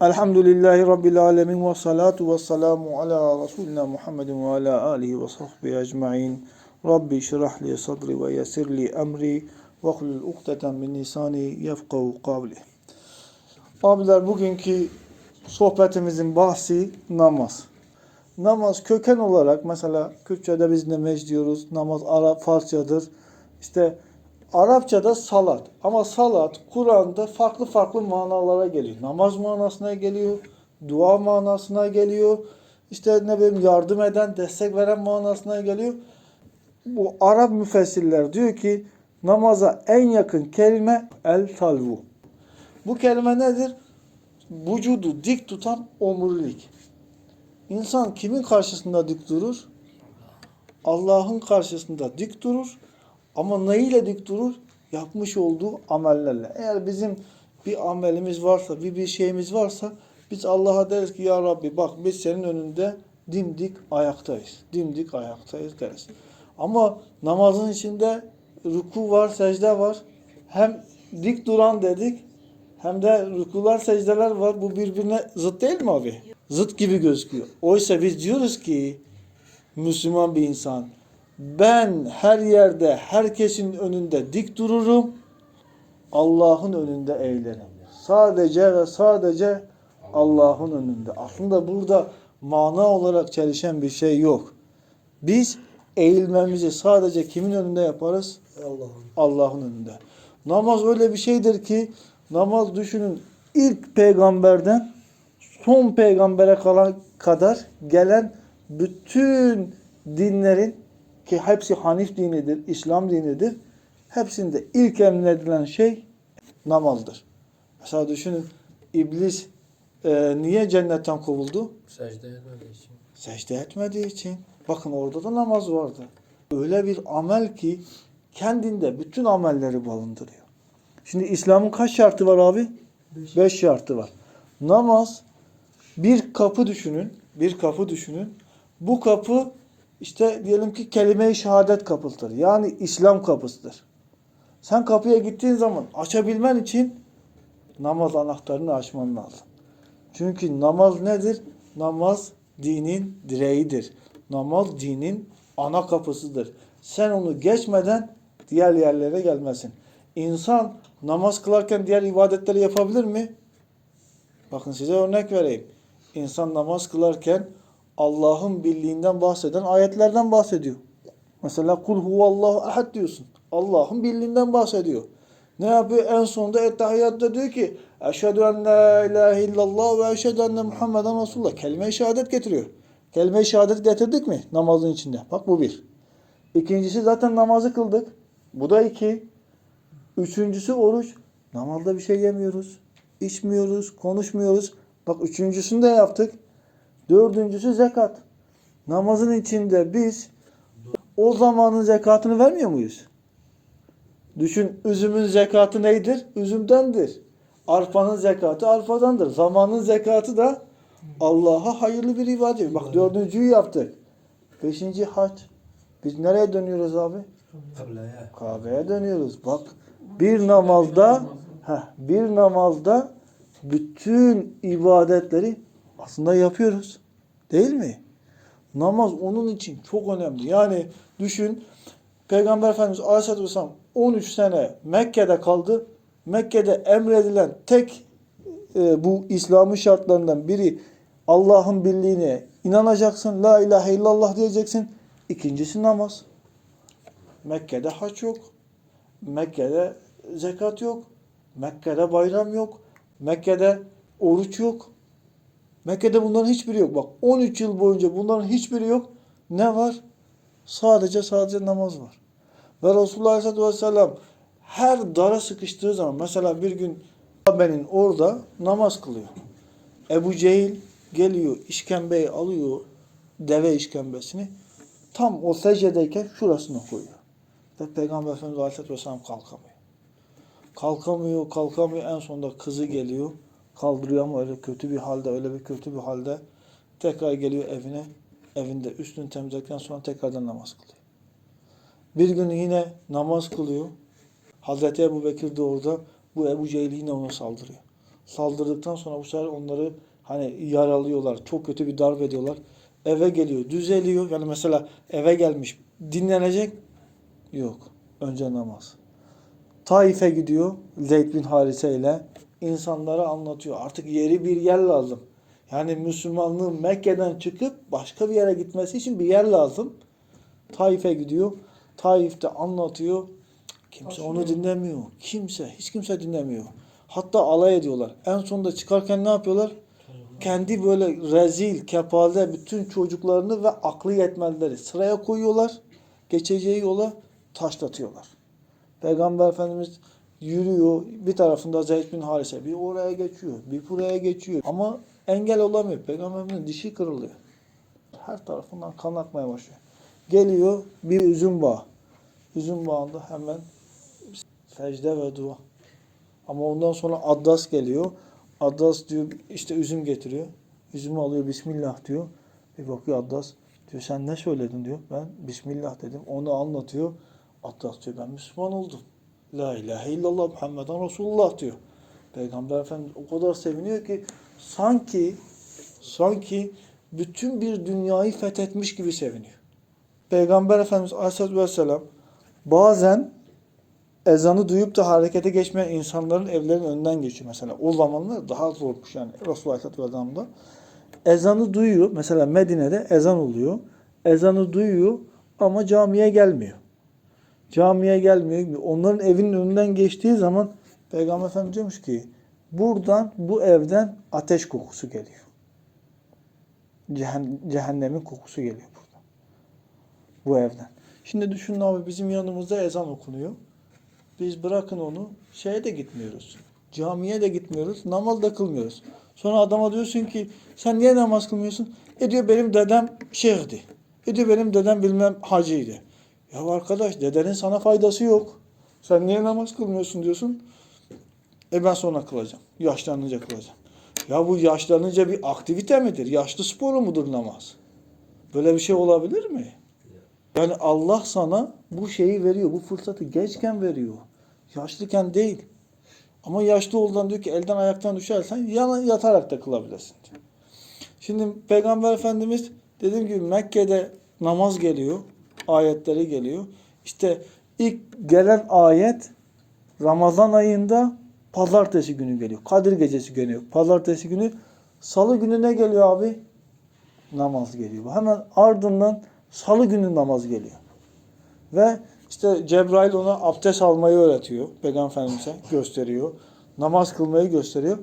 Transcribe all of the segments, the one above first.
Elhamdülillahi Rabbil alemin ve salatu ve selamu ala Resulina Muhammedin ve ala alihi ve sahbihi ecma'in. Rabbi şirah li sadri ve yesir li emri ve hlul ukdeten min lisani yefkahu kavli. Abiler bugünkü sohbetimizin bahsi namaz. Namaz köken olarak mesela Kürtçe'de biz nemec diyoruz. Namaz Arap Farsçadır. İşte Arapçada salat. Ama salat Kur'an'da farklı farklı manalara geliyor. Namaz manasına geliyor. Dua manasına geliyor. İşte ne bileyim yardım eden, destek veren manasına geliyor. Bu Arap müfessirler diyor ki namaza en yakın kelime el talvu. Bu kelime nedir? Vücudu dik tutan omurilik. İnsan kimin karşısında dik durur? Allah'ın karşısında dik durur. Ama neyle dik durur? Yapmış olduğu amellerle. Eğer bizim bir amelimiz varsa, bir bir şeyimiz varsa biz Allah'a deriz ki ya Rabbi bak biz senin önünde dimdik ayaktayız. Dimdik ayaktayız deriz. Ama namazın içinde ruku var, secde var. Hem dik duran dedik hem de rukular, secdeler var. Bu birbirine zıt değil mi abi? Zıt gibi gözüküyor. Oysa biz diyoruz ki Müslüman bir insan ben her yerde herkesin önünde dik dururum. Allah'ın önünde eğlenirim. Sadece ve sadece Allah'ın önünde. Aslında burada mana olarak çelişen bir şey yok. Biz eğilmemizi sadece kimin önünde yaparız? Allah'ın önünde. Namaz öyle bir şeydir ki namaz düşünün ilk peygamberden son peygambere kalan kadar gelen bütün dinlerin ki hepsi Hanif dinidir, İslam dinidir. Hepsinde ilk emredilen şey namazdır. Mesela düşünün iblis e, niye cennetten kovuldu? Secde etmediği için. Secde etmediği için. Bakın orada da namaz vardı. Öyle bir amel ki kendinde bütün amelleri barındırıyor. Şimdi İslam'ın kaç şartı var abi? Beş şartı var. Namaz bir kapı düşünün. Bir kapı düşünün. Bu kapı işte diyelim ki kelime-i şehadet kapısıdır. Yani İslam kapısıdır. Sen kapıya gittiğin zaman açabilmen için namaz anahtarını açman lazım. Çünkü namaz nedir? Namaz dinin direğidir. Namaz dinin ana kapısıdır. Sen onu geçmeden diğer yerlere gelmesin. İnsan namaz kılarken diğer ibadetleri yapabilir mi? Bakın size örnek vereyim. İnsan namaz kılarken Allah'ın birliğinden bahseden ayetlerden bahsediyor. Mesela kul huvallahu ahad diyorsun. Allah'ın birliğinden bahsediyor. Ne yapıyor? En sonunda ettehiyyatta diyor ki Eşhedü en la ilahe illallah ve eşhedü enne Muhammeden Resulullah. Kelime-i şehadet getiriyor. Kelime-i şehadet getirdik mi namazın içinde? Bak bu bir. İkincisi zaten namazı kıldık. Bu da iki. Üçüncüsü oruç. Namazda bir şey yemiyoruz. içmiyoruz, konuşmuyoruz. Bak üçüncüsünü de yaptık. Dördüncüsü zekat. Namazın içinde biz o zamanın zekatını vermiyor muyuz? Düşün üzümün zekatı neydir? Üzümdendir. Arpanın zekatı arpadandır. Zamanın zekatı da Allah'a hayırlı bir ibadet. Bak dördüncüyü yaptık. Beşinci hac. Biz nereye dönüyoruz abi? Kabe'ye dönüyoruz. Bak bir namazda heh, bir namazda bütün ibadetleri aslında yapıyoruz. Değil mi? Namaz onun için çok önemli. Yani düşün Peygamber Efendimiz Aleyhisselatü Vesselam 13 sene Mekke'de kaldı. Mekke'de emredilen tek e, bu İslam'ın şartlarından biri Allah'ın birliğine inanacaksın. La ilahe illallah diyeceksin. İkincisi namaz. Mekke'de haç yok. Mekke'de zekat yok. Mekke'de bayram yok. Mekke'de oruç yok. Mekke'de bunların hiçbiri yok. Bak 13 yıl boyunca bunların hiçbiri yok. Ne var? Sadece sadece namaz var. Ve Resulullah Aleyhisselatü Vesselam her dara sıkıştığı zaman mesela bir gün Kabe'nin orada namaz kılıyor. Ebu Cehil geliyor işkembeyi alıyor deve işkembesini tam o secdedeyken şurasına koyuyor. Ve Peygamber Efendimiz Aleyhisselatü Vesselam kalkamıyor. Kalkamıyor, kalkamıyor. En sonunda kızı geliyor. Kaldırıyor ama öyle kötü bir halde, öyle bir kötü bir halde. Tekrar geliyor evine. Evinde üstünü temizledikten sonra tekrardan namaz kılıyor. Bir gün yine namaz kılıyor. Hazreti Ebu Bekir de orada. Bu Ebu Cehil yine ona saldırıyor. Saldırdıktan sonra bu sefer onları hani yaralıyorlar. Çok kötü bir darbe ediyorlar. Eve geliyor, düzeliyor. Yani mesela eve gelmiş, dinlenecek. Yok. Önce namaz. Taif'e gidiyor Zeyd bin Harise ile insanlara anlatıyor. Artık yeri bir yer lazım. Yani Müslümanlığın Mekke'den çıkıp başka bir yere gitmesi için bir yer lazım. Taif'e gidiyor. Taif'te anlatıyor. Kimse onu dinlemiyor. Kimse, hiç kimse dinlemiyor. Hatta alay ediyorlar. En sonunda çıkarken ne yapıyorlar? Kendi böyle rezil, kepaze bütün çocuklarını ve aklı yetmezleri sıraya koyuyorlar. Geçeceği yola taşlatıyorlar. Peygamber Efendimiz yürüyor. Bir tarafında Zeyd bin Harise. Bir oraya geçiyor. Bir buraya geçiyor. Ama engel olamıyor. Peygamber Efendimiz'in dişi kırılıyor. Her tarafından kan akmaya başlıyor. Geliyor bir üzüm bağı. Üzüm bağında hemen secde ve dua. Ama ondan sonra Addas geliyor. Addas diyor işte üzüm getiriyor. Üzümü alıyor Bismillah diyor. Bir bakıyor Addas diyor sen ne söyledin diyor. Ben Bismillah dedim. Onu anlatıyor. Addas diyor ben Müslüman oldum. La ilahe illallah Muhammeden Resulullah diyor. Peygamber Efendimiz o kadar seviniyor ki sanki sanki bütün bir dünyayı fethetmiş gibi seviniyor. Peygamber Efendimiz Aleyhisselatü Vesselam bazen ezanı duyup da harekete geçmeyen insanların evlerinin önünden geçiyor mesela. O zamanlar daha zormuş yani Resulullah Aleyhisselatü Vesselam'da. Ezanı duyuyor. Mesela Medine'de ezan oluyor. Ezanı duyuyor ama camiye gelmiyor. Camiye gelmiyor. Onların evinin önünden geçtiği zaman Peygamber Efendimiz diyormuş ki buradan bu evden ateş kokusu geliyor. Cehen- cehennemin kokusu geliyor buradan. Bu evden. Şimdi düşünün abi bizim yanımızda ezan okunuyor. Biz bırakın onu şeye de gitmiyoruz. Camiye de gitmiyoruz. Namaz da kılmıyoruz. Sonra adama diyorsun ki sen niye namaz kılmıyorsun? E diyor benim dedem şeyhdi. E diyor benim dedem bilmem hacıydı. Ya arkadaş dedenin sana faydası yok. Sen niye namaz kılmıyorsun diyorsun. E ben sonra kılacağım. Yaşlanınca kılacağım. Ya bu yaşlanınca bir aktivite midir? Yaşlı sporu mudur namaz? Böyle bir şey olabilir mi? Yani Allah sana bu şeyi veriyor. Bu fırsatı gençken veriyor. Yaşlıken değil. Ama yaşlı olduğundan diyor ki elden ayaktan düşersen yana yatarak da kılabilirsin diyor. Şimdi Peygamber Efendimiz dediğim gibi Mekke'de namaz geliyor. Ayetleri geliyor. İşte ilk gelen ayet Ramazan ayında pazartesi günü geliyor. Kadir gecesi geliyor. Pazartesi günü salı günü ne geliyor abi? Namaz geliyor. Hemen ardından salı günü namaz geliyor. Ve işte Cebrail ona abdest almayı öğretiyor. Peygamber Efendimiz'e gösteriyor. Namaz kılmayı gösteriyor.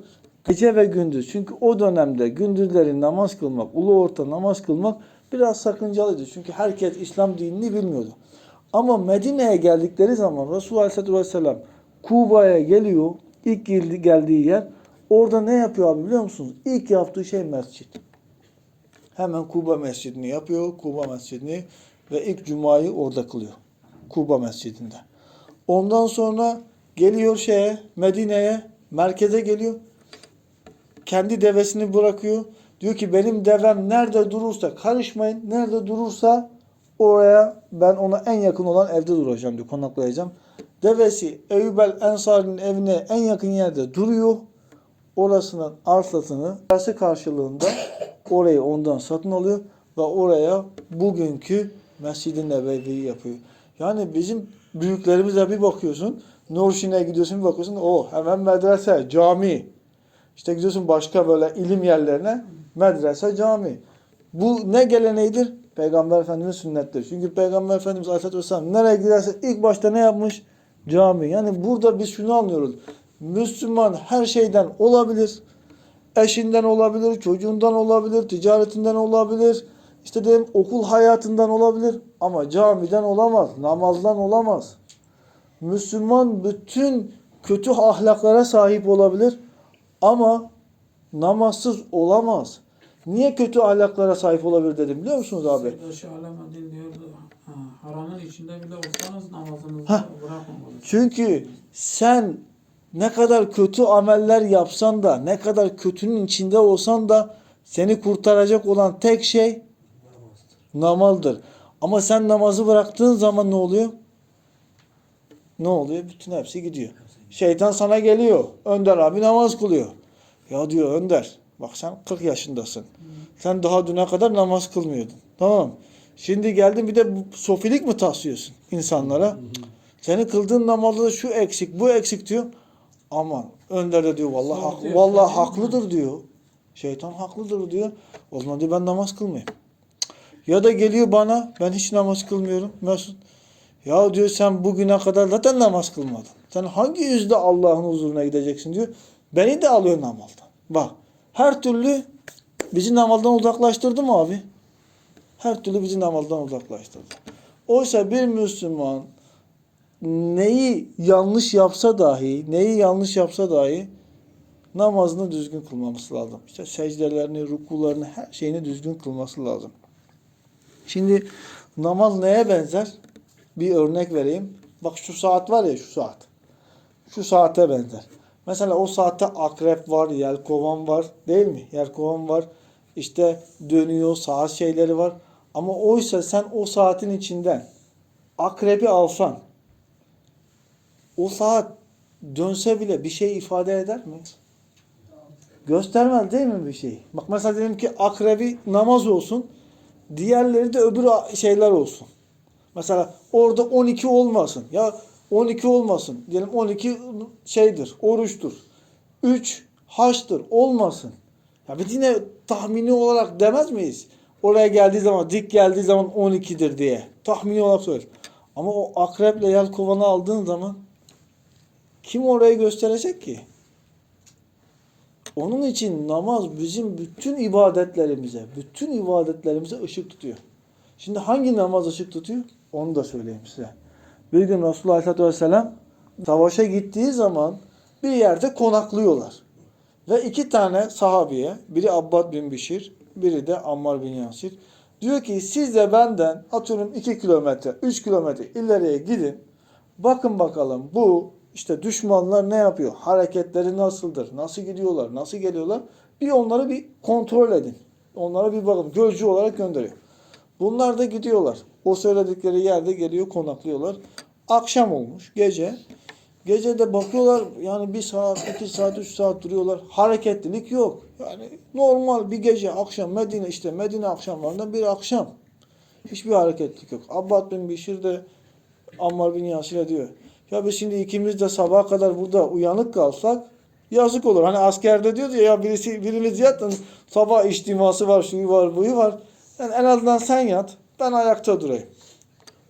Gece ve gündüz. Çünkü o dönemde gündüzleri namaz kılmak, ulu orta namaz kılmak biraz sakıncalıydı. Çünkü herkes İslam dinini bilmiyordu. Ama Medine'ye geldikleri zaman Resulullah Aleyhisselatü Vesselam Kuba'ya geliyor. İlk geldi- geldiği yer. Orada ne yapıyor abi biliyor musunuz? İlk yaptığı şey mescit. Hemen Kuba Mescidini yapıyor. Kuba Mescidini ve ilk cumayı orada kılıyor. Kuba Mescidinde. Ondan sonra geliyor şeye, Medine'ye, merkeze geliyor. Kendi devesini bırakıyor. Diyor ki benim devem nerede durursa karışmayın. Nerede durursa oraya ben ona en yakın olan evde duracağım diyor. Konaklayacağım. Devesi Eyyubel Ensari'nin evine en yakın yerde duruyor. Orasının arsasını parası karşılığında orayı ondan satın alıyor ve oraya bugünkü Mescid-i Nebevi'yi yapıyor. Yani bizim büyüklerimize bir bakıyorsun, Nurşin'e gidiyorsun bir bakıyorsun, o hemen medrese, cami. İşte gidiyorsun başka böyle ilim yerlerine, medrese, cami. Bu ne geleneğidir? Peygamber Efendimiz sünnettir. Çünkü Peygamber Efendimiz Aleyhisselatü Vesselam nereye giderse ilk başta ne yapmış? Cami. Yani burada biz şunu anlıyoruz. Müslüman her şeyden olabilir. Eşinden olabilir, çocuğundan olabilir, ticaretinden olabilir. İşte diyelim okul hayatından olabilir ama camiden olamaz, namazdan olamaz. Müslüman bütün kötü ahlaklara sahip olabilir ama namazsız olamaz. Niye kötü ahlaklara sahip olabilir dedim biliyor musunuz abi? Haramın içinde bile olsanız namazınızı bırakmamalısınız. Çünkü sen ne kadar kötü ameller yapsan da, ne kadar kötünün içinde olsan da seni kurtaracak olan tek şey namazdır. Ama sen namazı bıraktığın zaman ne oluyor? Ne oluyor? Bütün hepsi gidiyor. Şeytan sana geliyor. Önder abi namaz kılıyor. Ya diyor Önder bak sen 40 yaşındasın. Sen daha düne kadar namaz kılmıyordun. Tamam. Şimdi geldin bir de sofilik mi taslıyorsun insanlara? Senin kıldığın namazda da şu eksik, bu eksik diyor. Aman Önder de diyor vallahi haklı, diyor, vallahi mi? haklıdır diyor. Şeytan haklıdır diyor. O zaman diyor ben namaz kılmayayım. Ya da geliyor bana ben hiç namaz kılmıyorum Mesut. Ya diyor sen bugüne kadar zaten namaz kılmadın. Sen hangi yüzde Allah'ın huzuruna gideceksin diyor. Beni de alıyor namazdan. Bak her türlü bizi namazdan uzaklaştırdı mı abi? Her türlü bizi namazdan uzaklaştırdı. Oysa bir Müslüman neyi yanlış yapsa dahi, neyi yanlış yapsa dahi namazını düzgün kılmaması lazım. İşte secdelerini, rukularını, her şeyini düzgün kılması lazım. Şimdi namaz neye benzer? Bir örnek vereyim. Bak şu saat var ya şu saat. Şu saate benzer. Mesela o saatte akrep var, yelkovan var değil mi? Yelkovan var. İşte dönüyor, saat şeyleri var. Ama oysa sen o saatin içinden akrebi alsan o saat dönse bile bir şey ifade eder mi? Göstermez değil mi bir şey? Bak mesela diyelim ki akrebi namaz olsun. Diğerleri de öbür şeyler olsun. Mesela orada 12 olmasın. Ya 12 olmasın. Diyelim 12 şeydir, oruçtur. 3 haçtır. Olmasın. Ya biz yine tahmini olarak demez miyiz? Oraya geldiği zaman, dik geldiği zaman 12'dir diye. Tahmini olarak söyleriz. Ama o akreple yelkovanı aldığın zaman kim orayı gösterecek ki? Onun için namaz bizim bütün ibadetlerimize, bütün ibadetlerimize ışık tutuyor. Şimdi hangi namaz ışık tutuyor? Onu da söyleyeyim size. Bir gün Resulullah Aleyhisselatü Vesselam savaşa gittiği zaman bir yerde konaklıyorlar. Ve iki tane sahabiye, biri Abbad bin Bişir, biri de Ammar bin Yasir. Diyor ki siz de benden atıyorum 2 kilometre, 3 kilometre ileriye gidin. Bakın bakalım bu işte düşmanlar ne yapıyor? Hareketleri nasıldır? Nasıl gidiyorlar? Nasıl geliyorlar? Bir onları bir kontrol edin. Onlara bir bakın. Gözcü olarak gönderiyor. Bunlar da gidiyorlar. O söyledikleri yerde geliyor konaklıyorlar. Akşam olmuş gece. Gece de bakıyorlar yani bir saat, iki saat, üç saat duruyorlar. Hareketlilik yok. Yani normal bir gece akşam Medine işte Medine akşamlarında bir akşam. Hiçbir hareketlilik yok. Abbad bin Bişir de Ammar bin Yasir'e diyor. Ya biz şimdi ikimiz de sabaha kadar burada uyanık kalsak yazık olur. Hani askerde diyordu ya, ya birisi birimiz yatın sabah içtiması var, şuyu var, buyu var. Yani en azından sen yat, ben ayakta durayım.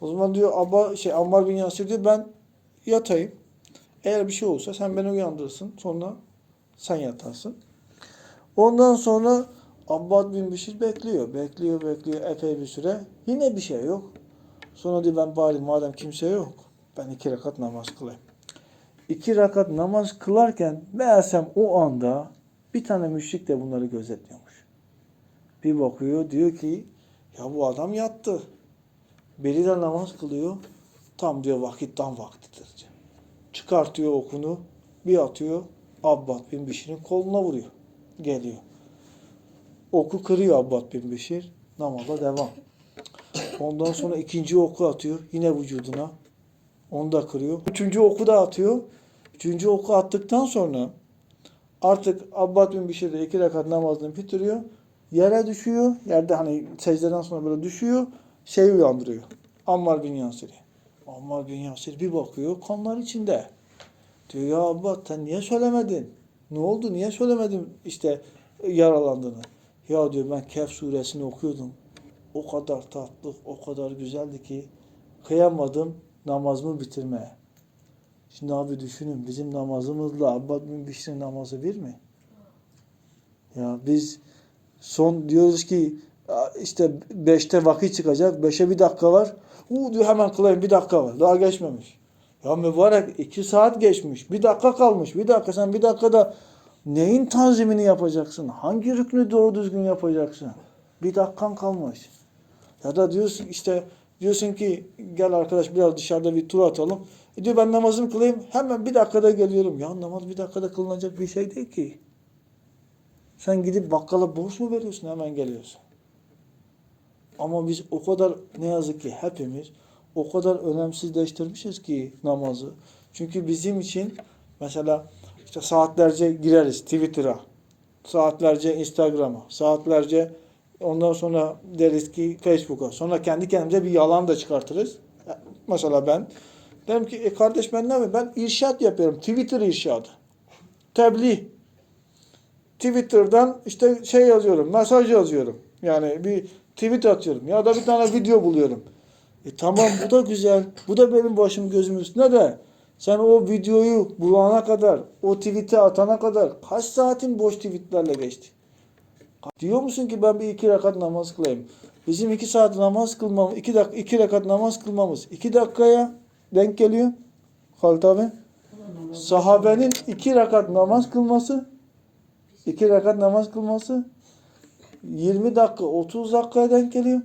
O zaman diyor Abba, şey Ammar bin Yasir diyor ben yatayım. Eğer bir şey olursa sen beni uyandırırsın. Sonra sen yatarsın. Ondan sonra Abbad bin Bişir bekliyor. Bekliyor, bekliyor epey bir süre. Yine bir şey yok. Sonra diyor ben bari madem kimse yok. Ben iki rekat namaz kılayım. İki rekat namaz kılarken meğersem o anda bir tane müşrik de bunları gözetliyormuş. Bir bakıyor diyor ki ya bu adam yattı. Biri de namaz kılıyor. Tam diyor vakit tam vaktidir. Çıkartıyor okunu. Bir atıyor. Abbad bin Bişir'in koluna vuruyor. Geliyor. Oku kırıyor Abbad bin Bişir. Namaza devam. Ondan sonra ikinci oku atıyor. Yine vücuduna. Onu da kırıyor. Üçüncü oku da atıyor. Üçüncü oku attıktan sonra artık Abbad bin Bişir de iki rekat namazını bitiriyor. Yere düşüyor. Yerde hani secdeden sonra böyle düşüyor. Şey uyandırıyor. Ammar bin Yasir'i. Ammar bin Yasir bir bakıyor kanlar içinde. Diyor ya Abbad sen niye söylemedin? Ne oldu niye söylemedin işte yaralandığını? Ya diyor ben Kehf suresini okuyordum. O kadar tatlı, o kadar güzeldi ki kıyamadım namazımı bitirmeye. Şimdi abi düşünün bizim namazımızla Abbad bin Bişir'in namazı bir mi? Ya biz son diyoruz ki "Ya işte beşte vakit çıkacak. Beşe bir dakika var. Uu diyor hemen kılayım bir dakika var. Daha geçmemiş. Ya mübarek iki saat geçmiş. Bir dakika kalmış. Bir dakika sen bir dakikada neyin tanzimini yapacaksın? Hangi rüknü doğru düzgün yapacaksın? Bir dakikan kalmış. Ya da diyorsun işte diyorsun ki gel arkadaş biraz dışarıda bir tur atalım. E diyor ben namazımı kılayım hemen bir dakikada geliyorum. Ya namaz bir dakikada kılınacak bir şey değil ki. Sen gidip bakkala borç mu veriyorsun hemen geliyorsun. Ama biz o kadar ne yazık ki hepimiz o kadar önemsizleştirmişiz ki namazı. Çünkü bizim için mesela işte saatlerce gireriz Twitter'a. Saatlerce Instagram'a, saatlerce ondan sonra deriz ki Facebook'a. Sonra kendi kendimize bir yalan da çıkartırız. Mesela ben derim ki e kardeş ben ne yapayım? Ben irşat yapıyorum. Twitter irşadı. Tebliğ. Twitter'dan işte şey yazıyorum, mesaj yazıyorum. Yani bir tweet atıyorum ya da bir tane video buluyorum. E tamam bu da güzel. Bu da benim başım gözüm üstüne de. Sen o videoyu bulana kadar, o tweet'i atana kadar kaç saatin boş tweetlerle geçti? Diyor musun ki ben bir iki rekat namaz kılayım? Bizim iki saat namaz kılmamız, iki, dak iki rekat namaz kılmamız iki dakikaya denk geliyor. Halit abi. Sahabenin iki rekat namaz kılması, iki rekat namaz kılması 20 dakika, 30 dakikaya denk geliyor.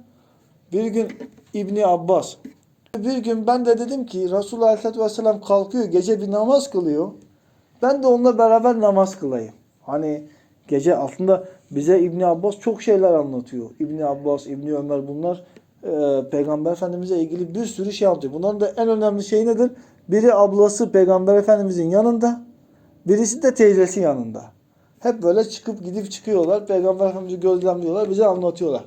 Bir gün İbni Abbas. Bir gün ben de dedim ki Resulullah Aleyhisselatü Vesselam kalkıyor, gece bir namaz kılıyor. Ben de onunla beraber namaz kılayım. Hani gece aslında bize İbni Abbas çok şeyler anlatıyor. İbni Abbas, İbni Ömer bunlar e, Peygamber Efendimiz'e ilgili bir sürü şey anlatıyor. Bunların da en önemli şey nedir? Biri ablası Peygamber Efendimiz'in yanında, birisi de teyzesi yanında. Hep böyle çıkıp gidip çıkıyorlar. Peygamber Efendimiz'i gözlemliyorlar, bize anlatıyorlar.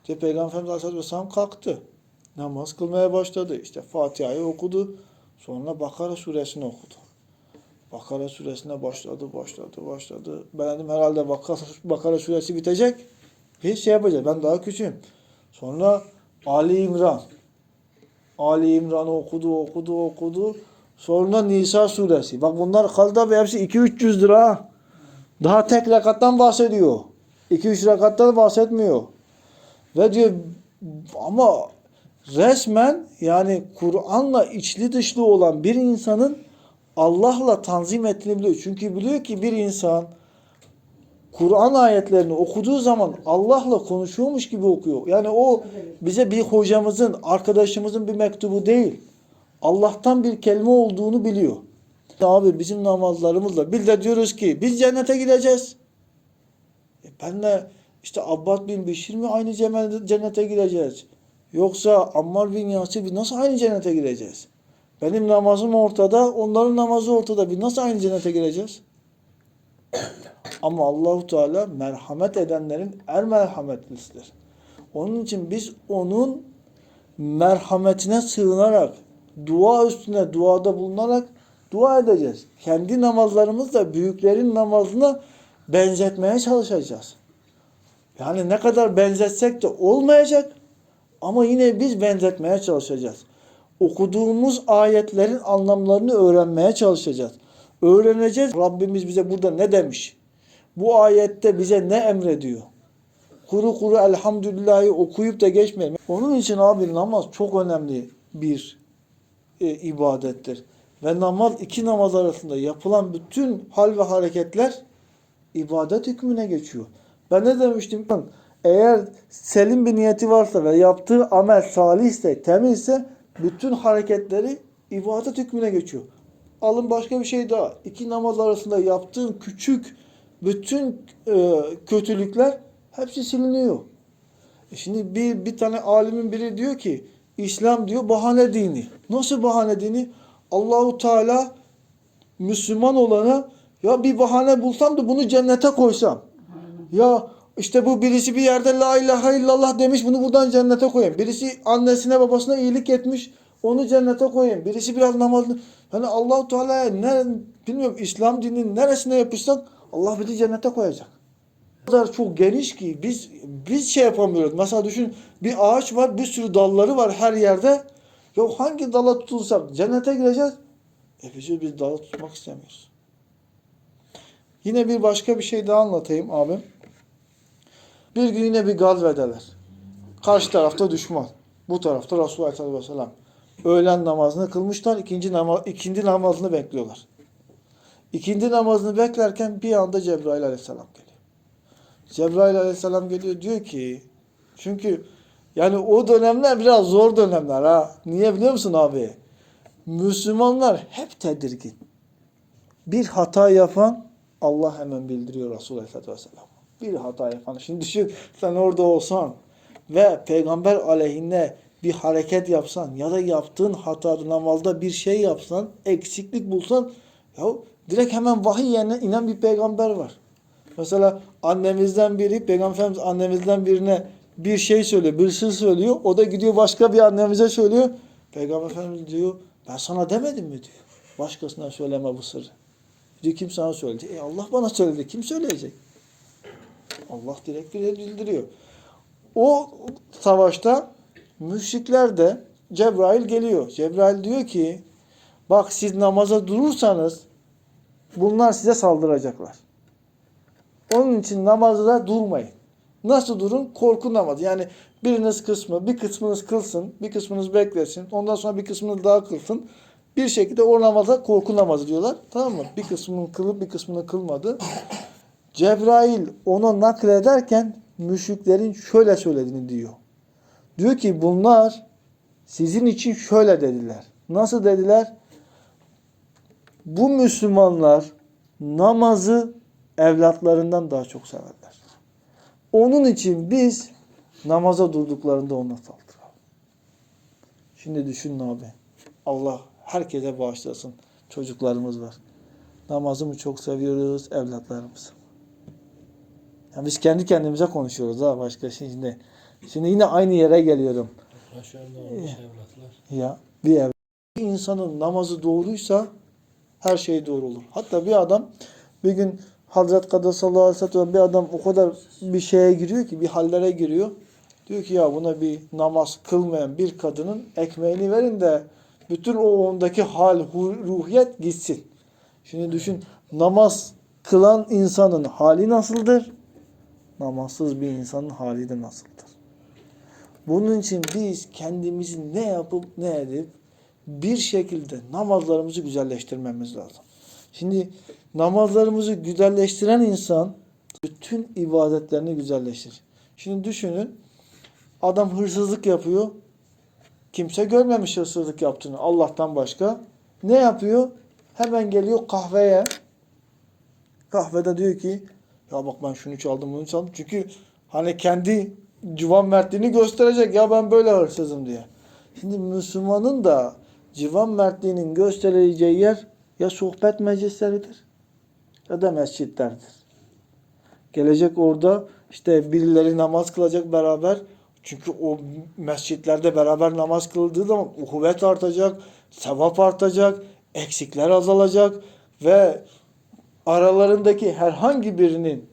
İşte Peygamber Efendimiz Aleyhisselatü Vesselam kalktı. Namaz kılmaya başladı. İşte Fatiha'yı okudu. Sonra Bakara suresini okudu. Bakara suresine başladı, başladı, başladı. Ben dedim herhalde Bakara, Bakara suresi bitecek. Hiç şey yapacağız. Ben daha küçüğüm. Sonra Ali İmran. Ali İmran'ı okudu, okudu, okudu. Sonra Nisa suresi. Bak bunlar kaldı abi hepsi 2-300 lira. Ha. Daha tek rekattan bahsediyor. 2-3 rekattan bahsetmiyor. Ve diyor ama resmen yani Kur'an'la içli dışlı olan bir insanın Allah'la tanzim ettiğini biliyor. Çünkü biliyor ki bir insan Kur'an ayetlerini okuduğu zaman Allah'la konuşuyormuş gibi okuyor. Yani o bize bir hocamızın, arkadaşımızın bir mektubu değil. Allah'tan bir kelime olduğunu biliyor. Abi bizim namazlarımızla bir de diyoruz ki biz cennete gideceğiz. E benle işte Abbad bin Bişir mi aynı cennete gireceğiz? Yoksa Ammar bin Yasir biz nasıl aynı cennete gireceğiz? Benim namazım ortada, onların namazı ortada. Biz nasıl aynı cennete gireceğiz? Ama Allahu Teala merhamet edenlerin er merhametlisidir. Onun için biz onun merhametine sığınarak, dua üstüne duada bulunarak dua edeceğiz. Kendi namazlarımızla büyüklerin namazına benzetmeye çalışacağız. Yani ne kadar benzetsek de olmayacak ama yine biz benzetmeye çalışacağız. Okuduğumuz ayetlerin anlamlarını öğrenmeye çalışacağız. Öğreneceğiz. Rabbimiz bize burada ne demiş? Bu ayette bize ne emrediyor? Kuru kuru elhamdülillahi okuyup da geçmeyelim. Onun için abi namaz çok önemli bir e, ibadettir. Ve namaz iki namaz arasında yapılan bütün hal ve hareketler ibadet hükmüne geçiyor. Ben ne demiştim? Eğer selim bir niyeti varsa ve yaptığı amel salihse, temizse bütün hareketleri ibadet hükmüne geçiyor. Alın başka bir şey daha. İki namaz arasında yaptığın küçük bütün e, kötülükler hepsi siliniyor. E şimdi bir, bir tane alimin biri diyor ki İslam diyor bahane dini. Nasıl bahane dini? Allahu Teala Müslüman olana ya bir bahane bulsam da bunu cennete koysam. Ya işte bu birisi bir yerde la ilahe illallah demiş bunu buradan cennete koyayım. Birisi annesine babasına iyilik etmiş onu cennete koyayım. Birisi biraz namazlı. Hani Allahu Teala'ya ne bilmiyorum İslam dininin neresine yapışsak Allah bizi cennete koyacak. O kadar çok geniş ki biz biz şey yapamıyoruz. Mesela düşün bir ağaç var, bir sürü dalları var her yerde. Ya hangi dala tutulsak cennete gireceğiz. E biz, biz dala tutmak istemiyoruz. Yine bir başka bir şey daha anlatayım abim. Bir gün yine bir gazvedeler. Karşı tarafta düşman. Bu tarafta Resulullah Aleyhisselatü Vesselam. Öğlen namazını kılmışlar. ikinci, nama, ikindi namazını bekliyorlar. İkindi namazını beklerken bir anda Cebrail Aleyhisselam geliyor. Cebrail Aleyhisselam geliyor diyor ki çünkü yani o dönemler biraz zor dönemler ha. Niye biliyor musun abi? Müslümanlar hep tedirgin. Bir hata yapan Allah hemen bildiriyor Resulullah Aleyhisselatü Vesselam. Bir hata yapan. Şimdi düşün sen orada olsan ve peygamber aleyhine bir hareket yapsan ya da yaptığın hatada namazda bir şey yapsan, eksiklik bulsan ya direkt hemen vahiy yerine inen bir peygamber var. Mesela annemizden biri, Peygamber Efendimiz annemizden birine bir şey söylüyor, bir sır söylüyor. O da gidiyor başka bir annemize söylüyor. Peygamber Efendimiz diyor, ben sana demedim mi diyor. Başkasına söyleme bu sırrı. Diyor kim sana söyledi? E Allah bana söyledi. Kim söyleyecek? Allah direkt bildiriyor. O savaşta müşrikler de Cebrail geliyor. Cebrail diyor ki bak siz namaza durursanız bunlar size saldıracaklar. Onun için namazda durmayın. Nasıl durun? Korku namazı. Yani biriniz kısmı, bir kısmınız kılsın, bir kısmınız beklesin. Ondan sonra bir kısmını daha kılsın. Bir şekilde o namaza korku diyorlar. Tamam mı? Bir kısmını kılıp bir kısmını kılmadı. Cebrail onu naklederken müşriklerin şöyle söylediğini diyor. Diyor ki bunlar sizin için şöyle dediler. Nasıl dediler? Bu Müslümanlar namazı evlatlarından daha çok severler. Onun için biz namaza durduklarında ona saldıralım. Şimdi düşünün abi. Allah herkese bağışlasın. Çocuklarımız var. Namazı mı çok seviyoruz, evlatlarımızı. Yani biz kendi kendimize konuşuyoruz ha başka şey şimdi. Şimdi yine aynı yere geliyorum. Ya bir ev. Bir insanın namazı doğruysa her şey doğru olur. Hatta bir adam bir gün Hazret Kadir sallallahu aleyhi ve sellem bir adam o kadar bir şeye giriyor ki bir hallere giriyor. Diyor ki ya buna bir namaz kılmayan bir kadının ekmeğini verin de bütün o ondaki hal, ruhiyet gitsin. Şimdi düşün namaz kılan insanın hali nasıldır? Namazsız bir insanın hali de nasıldır? Bunun için biz kendimizi ne yapıp ne edip bir şekilde namazlarımızı güzelleştirmemiz lazım. Şimdi namazlarımızı güzelleştiren insan bütün ibadetlerini güzelleştirir. Şimdi düşünün adam hırsızlık yapıyor. Kimse görmemiş hırsızlık yaptığını Allah'tan başka. Ne yapıyor? Hemen geliyor kahveye. Kahvede diyor ki ya bak ben şunu çaldım bunu çaldım. Çünkü hani kendi civan mertliğini gösterecek ya ben böyle hırsızım diye. Şimdi Müslümanın da civan mertliğinin göstereceği yer ya sohbet meclisleridir ya da mescitlerdir. Gelecek orada işte birileri namaz kılacak beraber. Çünkü o mescitlerde beraber namaz kıldığı zaman uhuvvet artacak, sevap artacak, eksikler azalacak ve aralarındaki herhangi birinin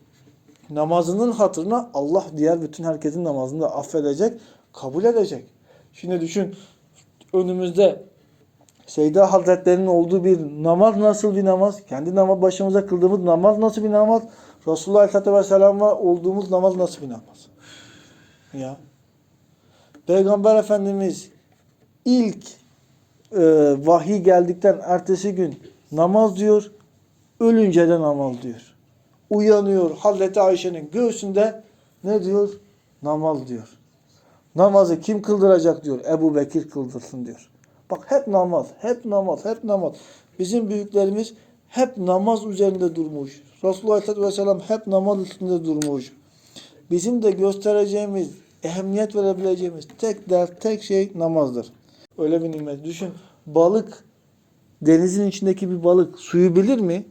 namazının hatırına Allah diğer bütün herkesin namazını da affedecek, kabul edecek. Şimdi düşün önümüzde Seyda Hazretleri'nin olduğu bir namaz nasıl bir namaz? Kendi namaz başımıza kıldığımız namaz nasıl bir namaz? Resulullah Aleyhisselatü Vesselam'a olduğumuz namaz nasıl bir namaz? Ya. Peygamber Efendimiz ilk e, vahiy geldikten ertesi gün namaz diyor, ölünce de namaz diyor. Uyanıyor Hazreti Ayşe'nin göğsünde ne diyor? Namaz diyor. Namazı kim kıldıracak diyor. Ebu Bekir kıldırsın diyor. Bak hep namaz, hep namaz, hep namaz. Bizim büyüklerimiz hep namaz üzerinde durmuş. Resulullah Aleyhisselatü Vesselam hep namaz üstünde durmuş. Bizim de göstereceğimiz, ehemmiyet verebileceğimiz tek dert, tek şey namazdır. Öyle bir nimet. Düşün balık, denizin içindeki bir balık suyu bilir mi?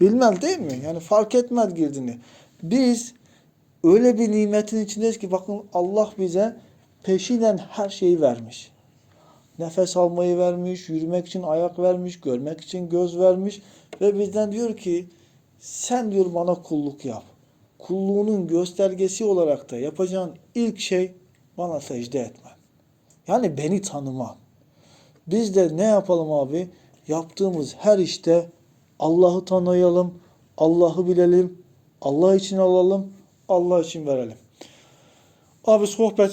Bilmez değil mi? Yani fark etmez girdiğini. Biz öyle bir nimetin içindeyiz ki bakın Allah bize peşinen her şeyi vermiş. Nefes almayı vermiş, yürümek için ayak vermiş, görmek için göz vermiş ve bizden diyor ki sen diyor bana kulluk yap. Kulluğunun göstergesi olarak da yapacağın ilk şey bana secde etmen. Yani beni tanıman. Biz de ne yapalım abi? Yaptığımız her işte Allah'ı tanıyalım, Allah'ı bilelim, Allah için alalım, Allah için verelim. Abi sohbet